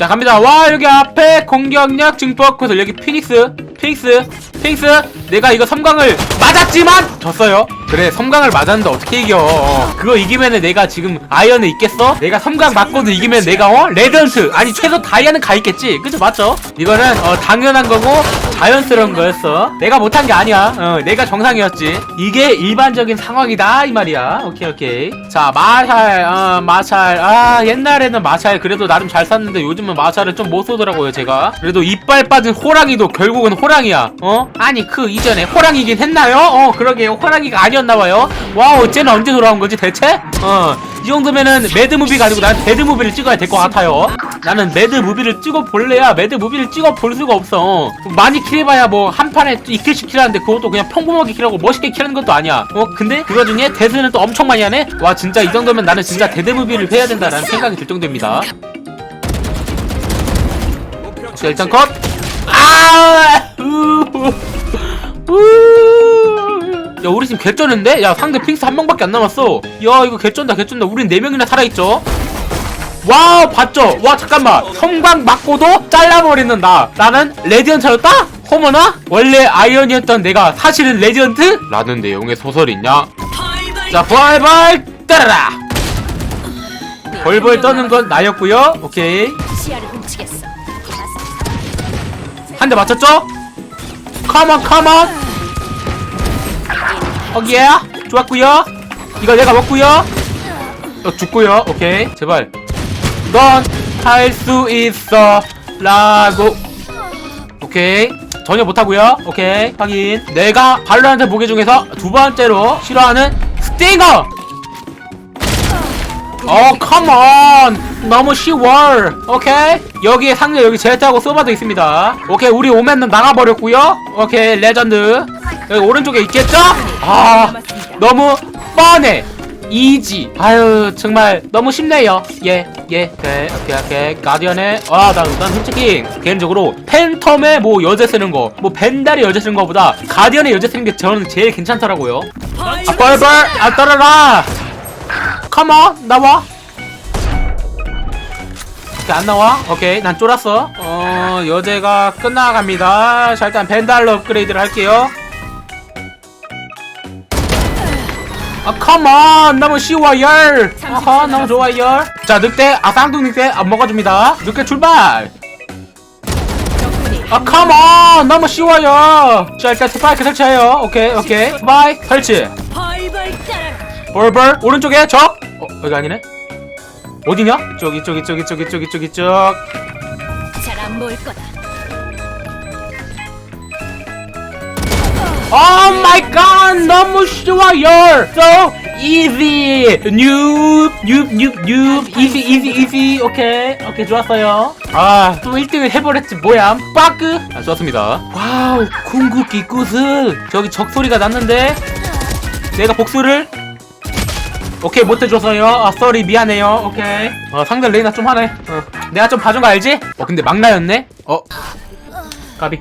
자 갑니다. 와 여기 앞에 공격력 증폭 구슬. 여기 피닉스 피닉스 피닉스. 내가 이거 섬광을 맞았지만 졌어요. 그래 섬광을 맞았는데 어떻게 이겨? 어, 그거 이기면은 내가 지금 아이언에 있겠어? 내가 섬광 맞고도 이기면 내가 어? 레전트 아니 최소 다이아는 가 있겠지. 그죠? 맞죠? 이거는 어, 당연한 거고 자연스러운 거였어. 내가 못한 게 아니야. 어, 내가 정상이었지. 이게 일반적인 상황이다 이 말이야. 오케이 오케이. 자 마샬 어, 마샬. 아 옛날에는 마샬 그래도 나름 잘 쐈는데 요즘은 마샬을 좀 못 쏘더라고요 제가. 그래도 이빨 빠진 호랑이도 결국은 호랑이야. 어? 아니 그 이전에 호랑이긴 했나요? 어 그러게요. 호랑이가 아니었나봐요. 와우 쟤는 언제 돌아온 거지 대체? 어이 정도면은 매드무비 가지고 난 데드무비를 찍어야 될 것 같아요 나는 매드 무비를 찍어 볼래야 매드 무비를 찍어 볼 수가 없어. 많이 킬해봐야 뭐 한 판에 2킬씩 킬하는데 그것도 그냥 평범하게 킬하고 멋있게 킬하는 것도 아니야. 어 근데 그거 중에 데드는 또 엄청 많이 하네? 와 진짜 이 정도면 나는 진짜 데드 무비를 해야 된다라는 생각이 들 정도입니다. 자 일단 컷. 아! 야 우리 팀 개쩌는데? 야 상대 핑스 한 명밖에 안 남았어. 야 이거 개쩐다 개쩐다. 우린 네 명이나 살아있죠 와우 봤죠? 와 잠깐만 성광 맞고도 잘라버리는 나 나는 레디언트였다? 어머나? 원래 아이언이었던 내가 사실은 레디언트? 라는 내용의 소설이 있냐? 자 벌벌 따라라 벌벌 떠는 건 나였고요 오케이 시야를 훔치겠어. 한 대 맞췄죠? 컴온 컴온 어기에 좋았고요 이거 내가 먹고요 어, 죽고요 오케이 제발 넌 할 수 있어. 라고. 오케이. 전혀 못하고요. 오케이. 확인. 내가 발로한테 무게 중에서 두 번째로 싫어하는 스팅어. 어 컴온 너무 쉬워. 오케이. 여기에 상대 여기 제트하고 소바도 있습니다. 오케이. 우리 오맨은 나가버렸고요. 오케이. 레전드. 여기 오른쪽에 있겠죠? 아 너무 뻔해. 이지. 아유 정말 너무 쉽네요. 예 예 오케이 오케이 오케이. 가디언의 아 난 난 솔직히 개인적으로 팬텀의 뭐 여제 쓰는 거 뭐 벤달의 여제 쓰는 거보다 가디언의 여제 쓰는 게 저는 제일 괜찮더라고요. 아 벌벌 아 떨어라. 컴온 나와. 오케이 안 나와? 오케이 난 쫄았어. 어 여제가 끝나갑니다. 자 일단 벤달로 업그레이드를 할게요 아 컴온 너무 쉬워요 아하 너무 좋아요 자 늑대 아 쌍둥 늑대 안 먹어줍니다. 늑대 출발. 아 컴온 너무 쉬워요 자 일단 스파이크 설치해요. 오케이 오케이. 스파이 설치. 벌벌 오른쪽에 적. 어, 여기 아니네. 어디냐? 저기 저기 저기 저기 저기 저기 저. 잘안 보일 거다. Oh my god 너무 쉬워요 So easy. Noob Noob Noob Noob. Easy easy easy. 오케이 오케이 좋았어요. 아또 1등을 해버렸지 뭐야. 빠끄 아 좋았습니다. 와우 궁극기 구슬. 저기 적소리가 났는데 내가 복수를 오케이 못해줘서요. 아 쏘리 미안해요. 오케이. 어 상대 레이나 좀 하네. 어 내가 좀 봐준 거 알지? 어 근데 막나였네? 어. 까비